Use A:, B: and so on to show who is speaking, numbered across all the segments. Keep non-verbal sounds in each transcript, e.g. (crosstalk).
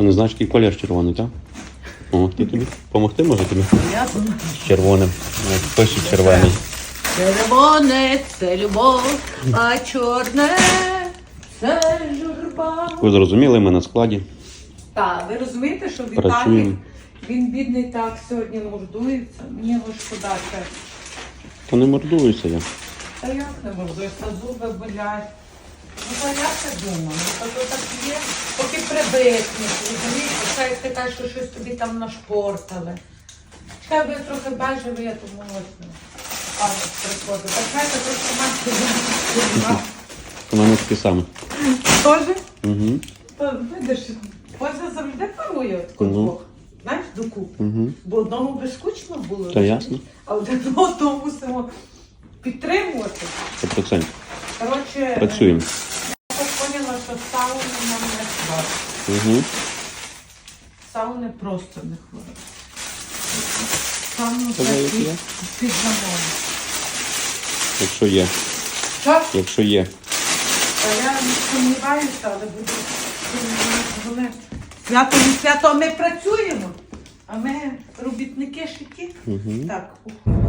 A: Що не знаєш, який колір червоний, так? Помогти тобі? Помогти може тобі?
B: Я
A: З червоним. Ось Пише червоний.
B: Червоне це любов, а чорне це журба.
A: Ви зрозуміли, ми на складі.
B: Так, ви розумієте, що Віталій,
A: Працюємо.
B: він бідний так сьогодні мордується. Мені його шкода чесно.
A: То не мордуюся я.
B: Та як не мордується, зуби болять. Ну, та я це думаю, ну, то, так є, поки привикнеш, розумієш, це як ти кажеш, що щось тобі там нашпортали. Чекай, бо я трохи бежевий, я тому ось. ну, А, приходить. Так знаєте, трохи менше.
A: У мене таке саме.
B: Тоже?
A: Угу.
B: То видиш, Боже завжди парує от
A: Ну.
B: двох. Знаєш, докупи.
A: Угу.
B: Бо одному би скучно було.
A: Та ясно.
B: А один одного (laughs) мусимо підтримувати.
A: 100%.
B: Коротше,
A: Працюємо.
B: Так що сауни нам не хватить.
A: Угу.
B: Сауни просто не хватить. Сауну
A: Казали,
B: треба під,
A: є?
B: під замовлення.
A: Якщо є.
B: Що?
A: Якщо є.
B: Та я не сумніваюся, але буду вони свято не свято, а ми працюємо. А ми робітники шиті.
A: Угу.
B: Так,
C: години.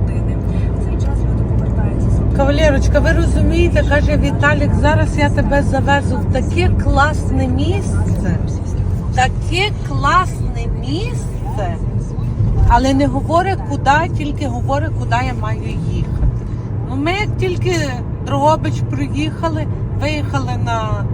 B: Кавалерочка, ви розумієте, каже Віталік, зараз я тебе завезу в таке класне місце. Таке класне місце. Але не говорить куди, тільки говорить, куди я маю їхати. Ну, ми як тільки Дрогобич приїхали, виїхали на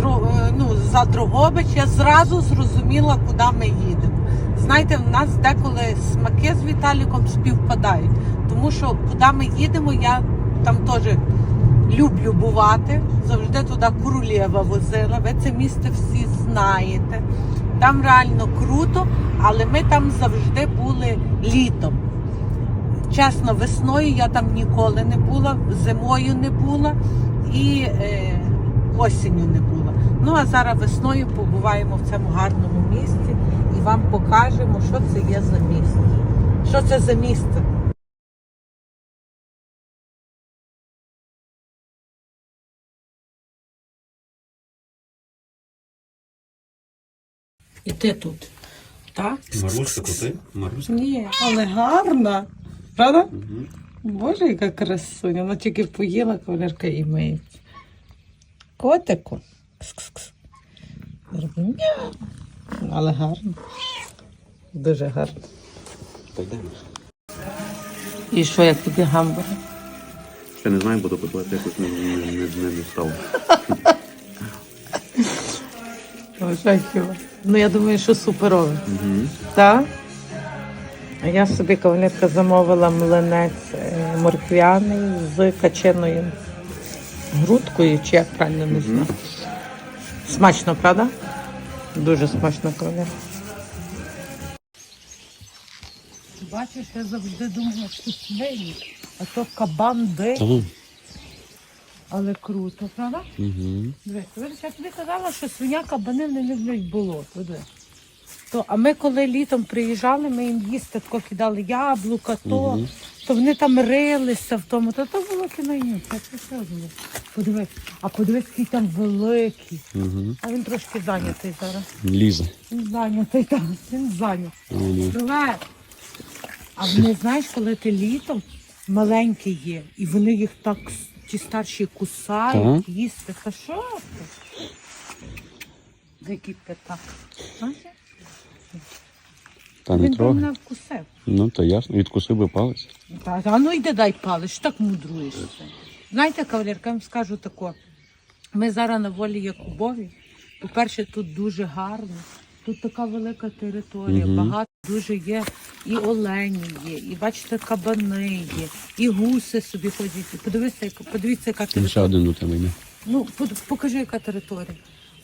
B: е, ну, за Дрогобич, я зразу зрозуміла, куди ми їдемо. Знаєте, в нас деколи смаки з Віталіком співпадають. Тому що куди ми їдемо, я там теж люблю бувати. Завжди туди Курулєва возила. Ви це місце всі знаєте. Там реально круто, але ми там завжди були літом. Чесно, весною я там ніколи не була, зимою не була і е, осінню не була. Ну а зараз весною побуваємо в цьому гарному місці і вам покажемо, що це є за місце. Що це за місце? Ти тут, так?
A: Маруська, то ти? Маруська.
B: Ні, але гарна. Правда? Боже, яка красуня. Вона тільки поїла кавалерка і миється. Котику. Кс-кс-кс. Мяу. Але гарно. Дуже гарно.
A: Та йдемо.
B: І що, як тобі гамбургер?
A: Ще не знаю, буду готувати якось не, не, не, не став. (laughs)
B: Ну, я думаю, що суперове.
A: Угу.
B: Так? Я собі кавалерка замовила млинець е, морквяний з каченою грудкою, чи як правильно не знаю. Смачно, правда? Дуже смачно, кавалерка. Бачиш, я завжди думала, що свині, а то кабан дик,
A: Угу.
B: Але круто, правда?
A: Угу.
B: Дивись, я тобі казала, що свиня кабани не люблять болото. диви. То, а ми коли літом приїжджали, ми їм їсти тако кидали яблука, то,
A: Мгм.
B: то вони там рилися в тому, то то було кіною. Це все було. Подивись, а подивись, який там великий.
A: Угу.
B: А він трошки зайнятий зараз.
A: Лізе.
B: Він зайнятий там, він зайнятий. А вони, знаєш, коли ти літом маленькі є, і вони їх так ті старші кусають,
A: Так.
B: їсти. Та що ти? П'ятак. Знаєш?
A: Та не
B: Він би
A: трогай.
B: мене вкусив.
A: Ну, то ясно. Відкусив би палець.
B: Так, а ну йди дай що так мудруєшся. Знаєте, кавалерка, я вам скажу тако. Ми зараз на волі Якубові. По-перше, тут дуже гарно. Тут така велика територія, багато дуже є. І олені є, і бачите, кабани є, і гуси собі ходять. Подивіться, яка- подивіться, яка
A: Ще
B: територія.
A: один до тебе йде.
B: Ну, под- покажи, яка територія.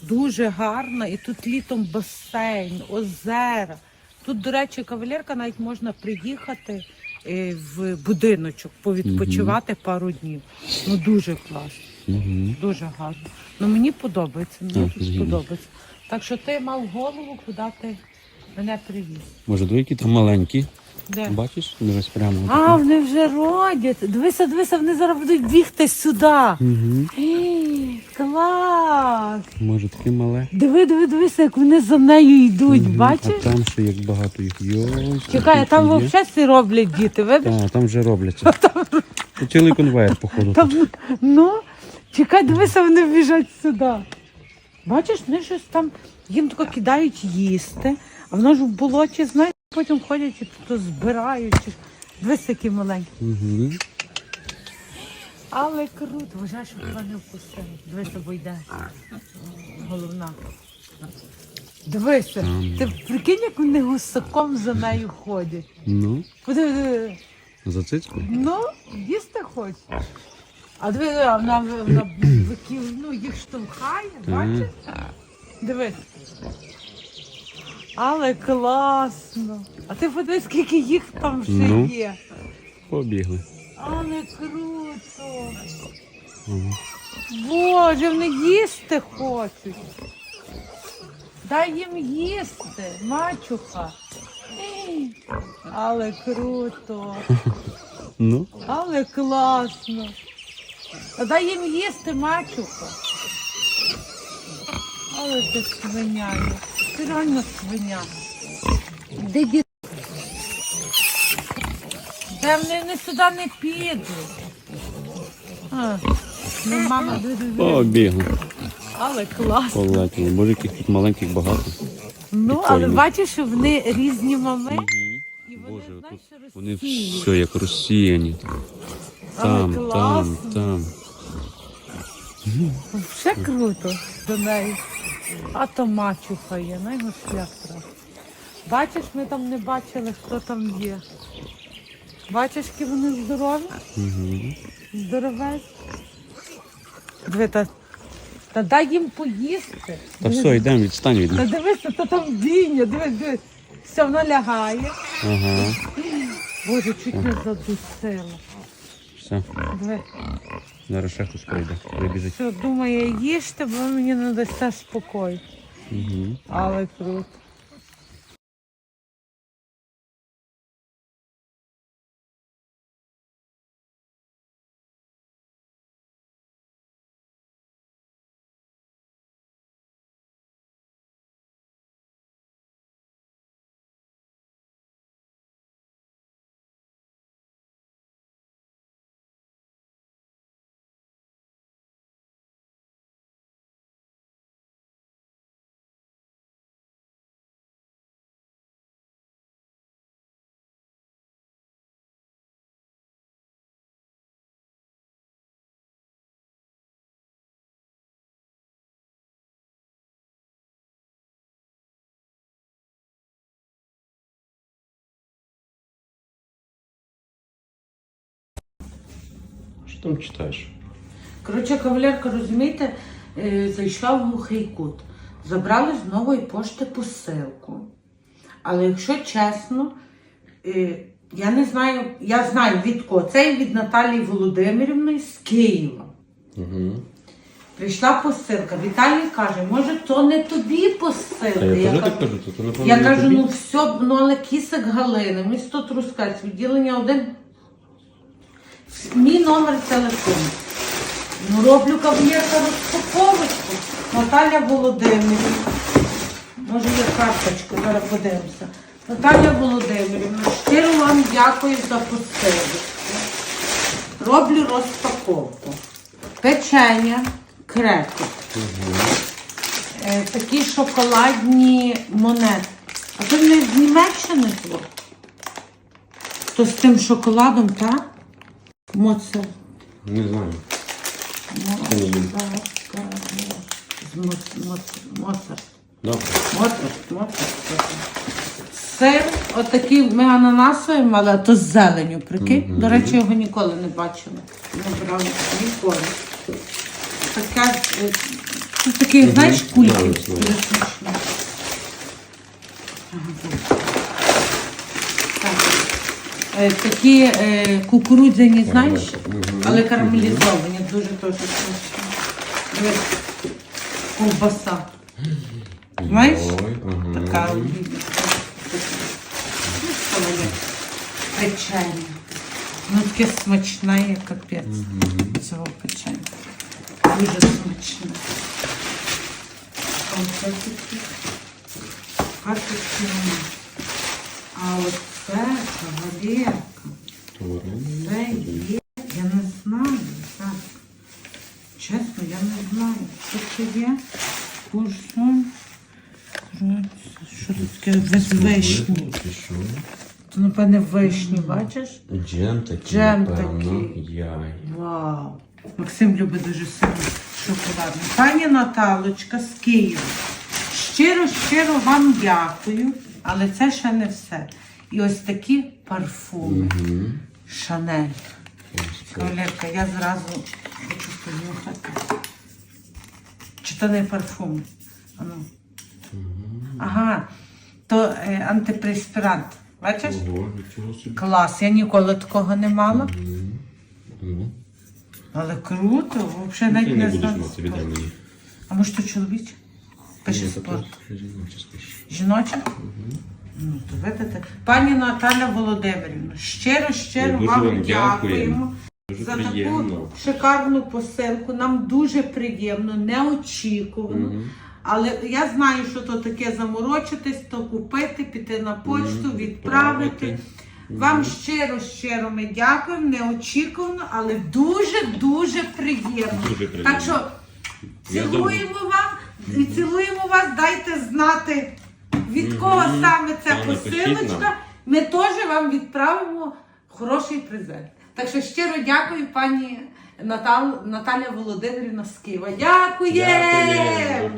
B: Дуже гарна, і тут літом басейн, озера. Тут, до речі, кавалерка навіть можна приїхати е, в будиночок, повідпочивати пару днів. Ну дуже класно,
A: Угу.
B: дуже гарно. Ну мені подобається, мені
A: Так,
B: тут
A: згідно.
B: подобається. Так що ти мав голову, куди ти мене привіз.
A: Може, двійки там маленькі.
B: Де?
A: Бачиш? Дивись прямо.
B: А, вони вже родять. Дивися, дивися, вони зараз будуть бігти сюди.
A: Угу.
B: Ей, Клас!
A: Може таке мале.
B: Диви, диви, дивися, як вони за нею йдуть,
A: Мгм.
B: бачиш?
A: А там ще як багато їх. Йой,
B: Чекай, а там
A: взагалі
B: всі роблять діти, видиш?
A: Так, там вже робляться. (laughs) Тут Цілий конвейер, походу.
B: Там, ну, чекай, дивися, вони біжать сюди. Бачиш, вони щось там, їм тако кидають їсти, а воно ж в болоті, знаєш, потім ходять і тут збирають. чи- Дивись, які маленькі.
A: Угу.
B: Але круто, вважай, щоб тебе не впустили. Дивися, бо йде. Головна. Дивися, ти прикинь, як вони гусаком за нею ходять.
A: Ну,
B: Куди? диви.
A: за цицьку.
B: Ну, їсти хочеш. А диви, а вона, вона биків, ну, їх штовхає, бачиш? Дивись. Але класно. А ти подивись, скільки їх там ще
A: Ну.
B: є.
A: Побігли.
B: Але круто.
A: Ага.
B: Боже, вони їсти хочуть. Дай їм їсти, мачуха. Ей, Але круто,
A: Ну,
B: але класно. А дай їм їсти, мачуха. Але ти свиня. Ти реально свиня. Де ді... Де вони не сюди не підуть. А, ну, мама, диви-диви.
A: побігли.
B: Але клас.
A: Полетіли. Боже, яких тут маленьких багато.
B: Ну, але
A: Прикольно.
B: бачиш, що вони різні мами. І вони,
A: Боже,
B: знаєш,
A: вони все як розсіяні.
B: Але
A: Там, там, там.
B: Все круто до неї. А то мачуха є, на його шлях трохи. Бачиш, ми там не бачили, хто там є. Бачиш, які вони здорові?
A: Угу.
B: Здоровець. Диви, та, та дай їм поїсти.
A: Та все, йдемо, відстань від
B: Та
A: них.
B: дивися, то там діння, дивись, дивись. Все, вона лягає.
A: Ага.
B: Боже, чуть не задусила.
A: Все. Давай. Ще хтось прийде. Прибіжить.
B: Що думає, їжте, бо мені дасте спокою.
A: Угу.
B: Але круто.
A: Там читаєш?
B: Коротше, кавалерка, розумієте, е, зайшла в глухий кут. Забрали з нової пошти посилку. Але якщо чесно, е, я не знаю, я знаю від кого. Це від Наталії Володимирівної з Києва.
A: Угу.
B: Прийшла посилка. Віталій каже, може, то не тобі посилка.
A: Я теж
B: кажу,
A: так кажу, то, то
B: Я кажу, ну все, ну але кісик Галини, місто Трускавець, відділення один. Мій номер телефону. Ну, роблю кав'єрка розпаковочку. Наталя Володимирівна. Може є карточка, зараз подивимося. Наталя Володимирівна, щиро вам дякую за посилку. Роблю розпаковку. Печення, крекер. Е, такі шоколадні монети. А то не з Німеччини було? То з тим шоколадом, так? Моце.
A: Не знаю.
B: Моцарт.
A: Добре.
B: Моцарт, Моцарт. Сир, отакий ми ананасовий мали, а то з зеленю, прикинь. До речі, його ніколи не бачила. Не брали ніколи. Така, е, тут такий, знаєш, кульки.
A: Знаю, знаю.
B: Ага. Е, Такі е, кукурудзяні, знаєш, але карамелізовані, дуже теж. Дивись, Ковбаса. Знаєш?
A: Ой, ага.
B: Така печення. Ну таке смачне, як капець. Цього печення. Дуже смачне. Карточки. А оце кавалерка.
A: Варення.
B: Це є. Я не знаю. Так. Чесно, я не знаю. Що це є? Курсом. Що тут таке вишні? Це, напевне, вишні, бачиш?
A: Джем такий,
B: Джем
A: напевно.
B: такий.
A: Яй.
B: Вау. Максим любить дуже сильно шоколадний. Пані Наталочка з Києва. Щиро, щиро вам дякую, але це ще не все. І ось такі парфуми. Шанель. Кавалерка, я зразу хочу понюхати. Чи то не парфум? Ану. Ага, то е, антипреспірант. Бачиш?
A: Ого, нічого собі.
B: Клас, я ніколи такого не мала.
A: Ну,
B: Але круто, взагалі навіть не
A: не будеш
B: знаю.
A: мати, віддай мені.
B: А може то чоловіче? Пише спорт.
A: жіноче.
B: Жіноче? Ну, то видите. Пані Наталя Володимирівна, щиро, щиро
A: Дуже
B: вам
A: вам
B: дякуємо.
A: дякуємо. Дуже
B: За
A: приємно.
B: таку шикарну посилку. Нам дуже приємно, неочікувано. Але я знаю, що то таке заморочитись, то купити, піти на почту,
A: Мгм,
B: відправити.
A: відправити.
B: Вам щиро, щиро ми дякуємо, неочікувано, але дуже, дуже приємно.
A: Дуже приємно.
B: Так що
A: Я
B: цілуємо вам і цілуємо вас, дайте знати, від кого
A: Мгм.
B: саме ця
A: Та, напишіть
B: посилочка.
A: нам.
B: Ми теж вам відправимо хороший презент. Так що щиро дякую, пані Натал, Наталя Володимирівна з Києва.
A: Дякую. Дякую.